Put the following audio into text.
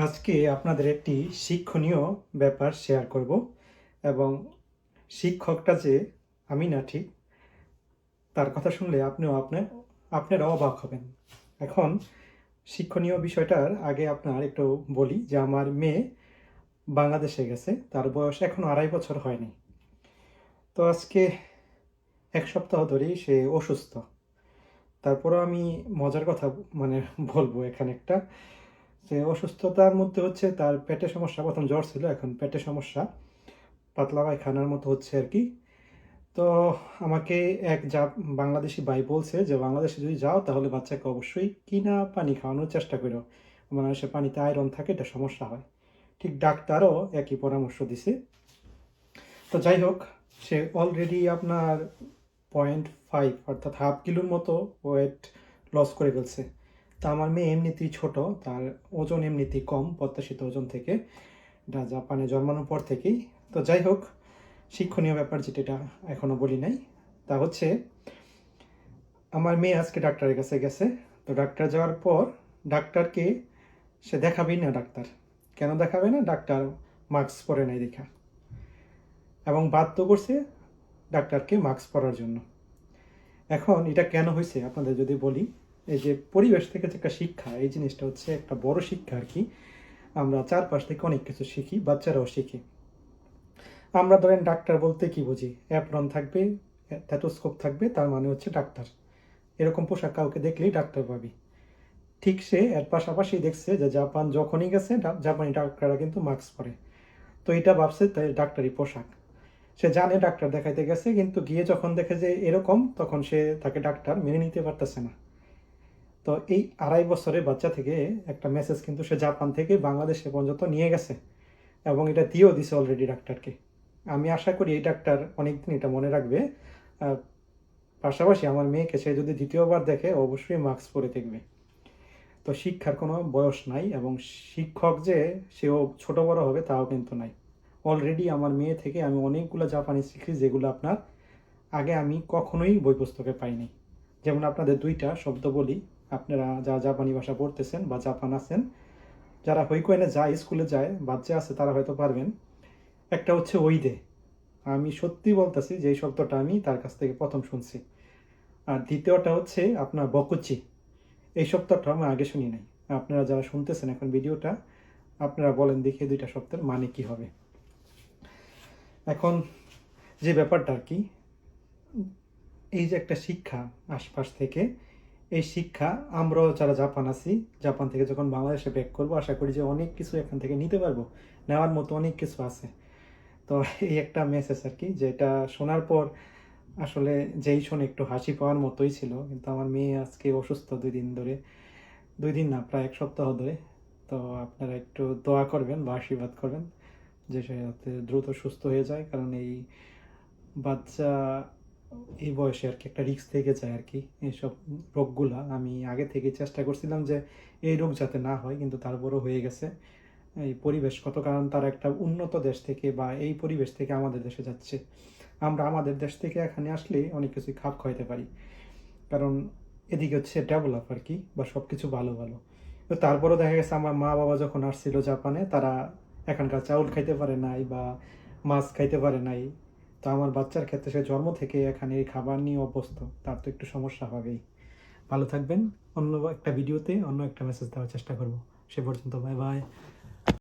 আজকে আপনাদের একটি শিক্ষণীয় ব্যাপার শেয়ার করব এবং শিক্ষকটা যে আমি না ঠিক, তার কথা শুনলে আপনিও আপনার আপনারা অবাক হবেন। এখন শিক্ষণীয় বিষয়টার আগে আপনার একটু বলি যে আমার মেয়ে বাংলাদেশে গেছে, তার বয়স এখনও আড়াই বছর হয়নি। তো আজকে এক সপ্তাহ ধরেই সে অসুস্থ। তারপরও আমি মজার কথা মানে বলব এখানে একটা। যে অসুস্থতার মধ্যে হচ্ছে তার পেটে সমস্যা, প্রথম জ্বর ছিল, এখন পেটে সমস্যা। পাতলা পায়খানার মতো হচ্ছে আর কি। তো আমাকে এক যা বাংলাদেশি ভাই বলছে যে, বাংলাদেশে যদি যাও তাহলে বাচ্চাকে অবশ্যই কিনা পানি খাওয়ানোর চেষ্টা করো। সে পানিতে আয়রন থাকে, এটা সমস্যা হয়। ঠিক ডাক্তারও একই পরামর্শ দিছে। তো যাই হোক, সে অলরেডি আপনার পয়েন্ট ফাইভ অর্থাৎ হাফ কিলোর মতো ওয়েট লস করে ফেলছে। তা আমার মেয়ে এমনিতেই ছোট, তার ওজন এমনিতেই কম, প্রত্যাশিত ওজন থেকে। জাপানে জন্মানোর পর থেকেই। তো যাই হোক, শিক্ষণীয় ব্যাপার যেটা এখনও বলি নাই। তা হচ্ছে, আমার মেয়ে আজকে ডাক্তারের কাছে গেছে। তো ডাক্তার যাওয়ার পর ডাক্তারকে সে দেখাবেই না ডাক্তার। কেন দেখাবে না? ডাক্তার মাস্ক পরে নাই দেখা। এবং বাধ্য করছে ডাক্তারকে মাস্ক পরার জন্য। এখন এটা কেন হয়েছে? আপনাদের যদি বলি। এই যে পরিবেশ থেকে যে একটা শিক্ষা, এই জিনিসটা হচ্ছে একটা বড় শিক্ষা আর কি। আমরা চারপাশ থেকে অনেক কিছু শিখি, বাচ্চারাও শিখি। আমরা ধরেন ডাক্তার বলতে কি বুঝি? অ্যাপ্রন থাকবে থ্যাটোস্কোপ থাকবে, তার মানে হচ্ছে ডাক্তার। এরকম পোশাক কাউকে দেখলেই ডাক্তার পাবি। ঠিক সে, এর পাশাপাশি দেখছে যে জাপান যখনই গেছে জাপানি ডাক্তাররা কিন্তু মাস্ক পরে। তো এটা ভাবছে তাই ডাক্তারি পোশাক। সে জানে ডাক্তার দেখাইতে গেছে, কিন্তু গিয়ে যখন দেখে যে এরকম, তখন সে তাকে ডাক্তার মেনে নিতে পারতেছে না। তো এই আড়াই বছরের বাচ্চা থেকে একটা মেসেজ কিন্তু সে জাপান থেকে বাংলাদেশে পর্যন্ত নিয়ে গেছে এবং এটা দিয়েও দিছে অলরেডি ডাক্তারকে। আমি আশা করি এই ডাক্তার অনেকদিন এটা মনে রাখবে। পাশাপাশি আমার মেয়েকে সে যদি দ্বিতীয়বার দেখে অবশ্যই মাস্ক পরে দেখবে তো শিক্ষার কোনো বয়স নাই এবং শিক্ষক যে সেও ছোট বড় হবে তাও কিন্তু নাই। অলরেডি আমার মেয়ে থেকে আমি অনেকগুলো জাপানি শিখি যেগুলো আপনার আগে আমি কখনোই বই পুস্তকে পাইনি। যেমন আপনাদের দুইটা শব্দ বলি। আপনারা যারা জাপানি ভাষা পড়তেছেন বা জাপান আছেন, যারা হইকোয়েনে যায়, স্কুলে যায়, বাচ্চা আছে, তারা হয়তো পারবেন। একটা হচ্ছে ওইদে। আমি সত্যি বলতেছি যে এই শব্দটা আমি তার কাছ থেকে প্রথম শুনছি। আর দ্বিতীয়টা হচ্ছে আপনার বকুচি। এই শব্দটা আমি আগে শুনি নাই। আপনারা যারা শুনতেছেন এখন ভিডিওটা, আপনারা বলেন দেখি দুইটা শব্দের মানে কি হবে। এখন যে ব্যাপারটা আর কি, এই যে একটা শিক্ষা আশপাশ থেকে এই শিক্ষা আমরাও যারা জাপান আছি, জাপান থেকে যখন বাংলাদেশে ব্যাক করব, আশা করি যে অনেক কিছু এখান থেকে নিতে পারব। নেওয়ার মতো অনেক কিছু আছে। তো এই একটা মেসেজ আর কি, যেটা শোনার পর আসলে যেই শোনে একটু হাসি পাওয়ার মতোই ছিল। কিন্তু আমার মেয়ে আজকে অসুস্থ দুই দিন ধরে, দুই দিন না, প্রায় এক সপ্তাহ ধরে। তো আপনারা একটু দোয়া করবেন বা আশীর্বাদ করবেন, যে সে দ্রুত সুস্থ হয়ে যায়। কারণ এই বাচ্চা এই বয়সে আর কি একটা রিস্ক থেকে যায় আর কি। এইসব রোগগুলা আমি আগে থেকে চেষ্টা করছিলাম যে এই রোগ যাতে না হয়, কিন্তু তারপরও হয়ে গেছে। এই পরিবেশগত কারণ তারা একটা উন্নত দেশ থেকে বা এই পরিবেশ থেকে আমাদের দেশে যাচ্ছে। আমরা আমাদের দেশ থেকে এখানে আসলে অনেক কিছুই খাপ খাইতে পারি। কারণ এদিকে হচ্ছে ডেভেলপ আর কি, বা সব কিছু ভালো ভালো। তো তারপরও দেখা গেছে আমার মা বাবা যখন আসছিল জাপানে, তারা এখানকার চাউল খাইতে পারে নাই বা মাছ খাইতে পারে নাই। তো আমার বাচ্চার ক্ষেত্রে সে জন্ম থেকে এখানে খাবার নিয়ে অভ্যস্ত। তার তো একটু সমস্যা হবেই। ভালো থাকবেন। অন্য একটা ভিডিওতে অন্য একটা মেসেজ দেওয়ার চেষ্টা করব। সে পর্যন্ত বাই বাই